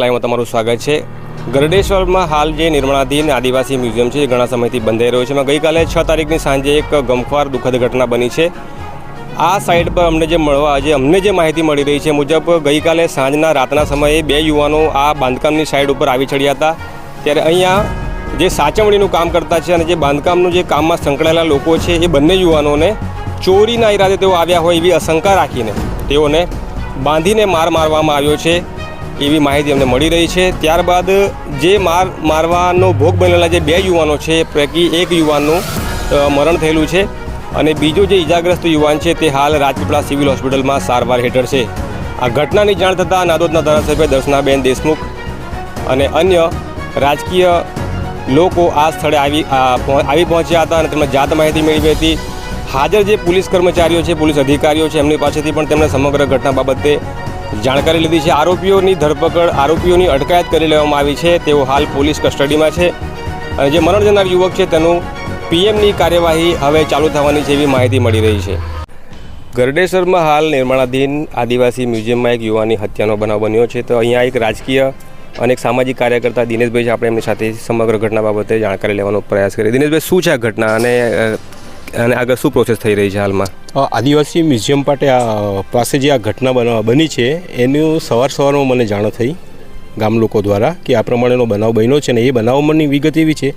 લાઈવમાં તમારું સ્વાગત છે. ગરડેશ્વરમાં હાલ જે નિર્માણાધીન આદિવાસી મ્યુઝિયમ છે, એ ઘણા સમયથી બંધાઈ રહ્યો છે. એમાં ગઈકાલે છ તારીખની સાંજે એક ગમખ્વાર દુઃખદ ઘટના બની છે. આ સાઇટ પર અમને જે મળવા જે અમને જે માહિતી મળી રહી છે મુજબ ગઈકાલે સાંજના રાતના સમયે બે યુવાનો આ બાંધકામની સાઇડ ઉપર આવી ચડ્યા હતા. ત્યારે અહીંયા જે સાચવણીનું કામ કરતા છે અને જે બાંધકામનું જે કામમાં સંકળાયેલા લોકો છે, એ બંને યુવાનોને ચોરીના ઈરાદે તેઓ આવ્યા હોય એવી આશંકા રાખીને તેઓને બાંધીને માર મારવામાં આવ્યો છે. એવી માહિતી અમને મળી રહી છે. ત્યારબાદ જે માર, મારવાનો ભોગ બનેલા જે બે યુવાનો છે, પૈકી એક યુવાનનું મરણ થયેલું છે અને બીજો જે ઇજાગ્રસ્ત યુવાન છે તે હાલ રાજપીપળા સિવિલ હોસ્પિટલમાં સારવાર હેઠળ છે. આ ઘટનાની જાણ થતાં નાદોદના ધારાસભ્ય દર્શનાબેન દેશમુખ અને અન્ય રાજકીય લોકો આ સ્થળે આવી આવી પહોંચ્યા હતા અને તેમણે જાત માહિતી મેળવી હતી. હાજર જે પોલીસ કર્મચારીઓ છે, પોલીસ અધિકારીઓ છે, એમની પાસેથી પણ તેમણે સમગ્ર ઘટના બાબતે જાણકારી લીધી છે, આરોપીઓની ધરપકડ, આરોપીઓની અટકાયત કરી લેવામાં આવી છે. તેઓ હાલ પોલીસ કસ્ટડીમાં છે. અને જે મરણ જનાર યુવક છે, તેનું પીએમની કાર્યવાહી હવે ચાલુ થવાની છે એવી માહિતી મળી રહી છે. ગરડેશ્વરમાં હાલ નિર્માણાધીન આદિવાસી મ્યુઝિયમમાં એક યુવાની હત્યાનો બનાવ બન્યો છે. તો અહીંયા એક રાજકીય અને એક સામાજિક કાર્યકર્તા દિનેશભાઈ છે. આપણે એમની સાથે સમગ્ર ઘટના બાબતે જાણકારી લેવાનો પ્રયાસ કરીએ. દિનેશભાઈ, શું છે આ ઘટના? અને અને આગળ શું પ્રોસેસ થઈ રહી છે હાલમાં? આદિવાસી મ્યુઝિયમ પાસે પાસે જે આ ઘટના બન- છે, એનું સવાર સવારમાં મને જાણ થઈ ગામ લોકો દ્વારા કે આ પ્રમાણેનો બનાવ બન્યો છે ને એ બનાવમાંની વિગત એવી છે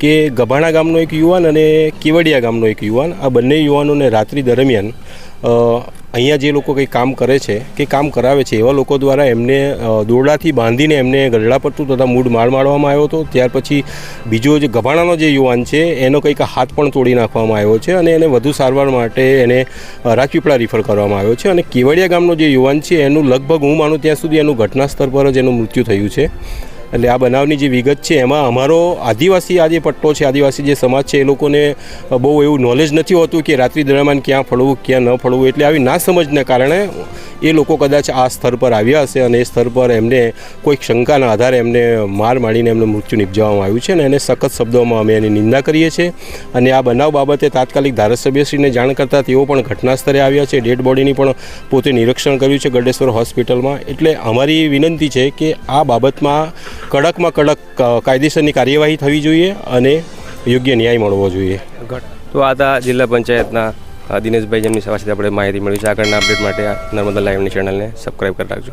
કે ગભાણા ગામનો એક યુવાન અને કેવડિયા ગામનો એક યુવાન, આ બંને યુવાનોને રાત્રિ દરમિયાન અહીંયા જે લોકો કંઈ કામ કરે છે, કે કામ કરાવે છે, એવા લોકો દ્વારા એમને દોરડાથી બાંધીને એમને ગરડા પડતું તથા મૂળ માર મારવામાં આવ્યો હતો. ત્યાર પછી બીજો જે ગભાણાનો જે યુવાન છે, એનો કંઈક હાથ પણ તોડી નાખવામાં આવ્યો છે અને એને વધુ સારવાર માટે એને રાજપીપળા રિફર કરવામાં આવ્યો છે. અને કેવડિયા ગામનો જે યુવાન છે, એનું લગભગ હું માનું ત્યાં સુધી એનું ઘટના સ્તર પર જ એનું મૃત્યુ થયું છે. એટલે આ બનાવની જે વિગત છે, એમાં અમારો આદિવાસી આ પટ્ટો છે, આદિવાસી જે સમાજ છે, એ લોકોને બહુ એવું નોલેજ નથી હોતું કે રાત્રિ દરમિયાન ક્યાં ફળવું, ક્યાં ન ફળવું, એટલે આવી ના સમજને કારણે એ લોકો કદાચ આ સ્તર પર આવ્યા હશે અને એ સ્તર પર એમને કોઈક શંકાના આધારે એમને માર મારીને એમનું મૃત્યુ નિપજાવવામાં આવ્યું છે અને એને સખત શબ્દોમાં અમે એની નિંદા કરીએ છીએ. અને આ બનાવ બાબતે તાત્કાલિક ધારાસભ્યશ્રીને જાણ કરતાં તેઓ પણ ઘટના સ્તરે આવ્યા છે. ડેડ બોડીની પણ પોતે નિરીક્ષણ કર્યું છે ગડેશ્વર હોસ્પિટલમાં. એટલે અમારી વિનંતી છે કે આ બાબતમાં કડકમાં કડક કાયદેસરની કાર્યવાહી થવી જોઈએ અને યોગ્ય ન્યાય મળવો જોઈએ. તો આ જિલ્લા પંચાયતના દિનેશભાઈ જેમની સાથે આપણે માહિતી મળી છે. આગળના અપડેટ માટે નર્મદા લાઈવની ચેનલને સબસ્ક્રાઈબ કરી રાખજો.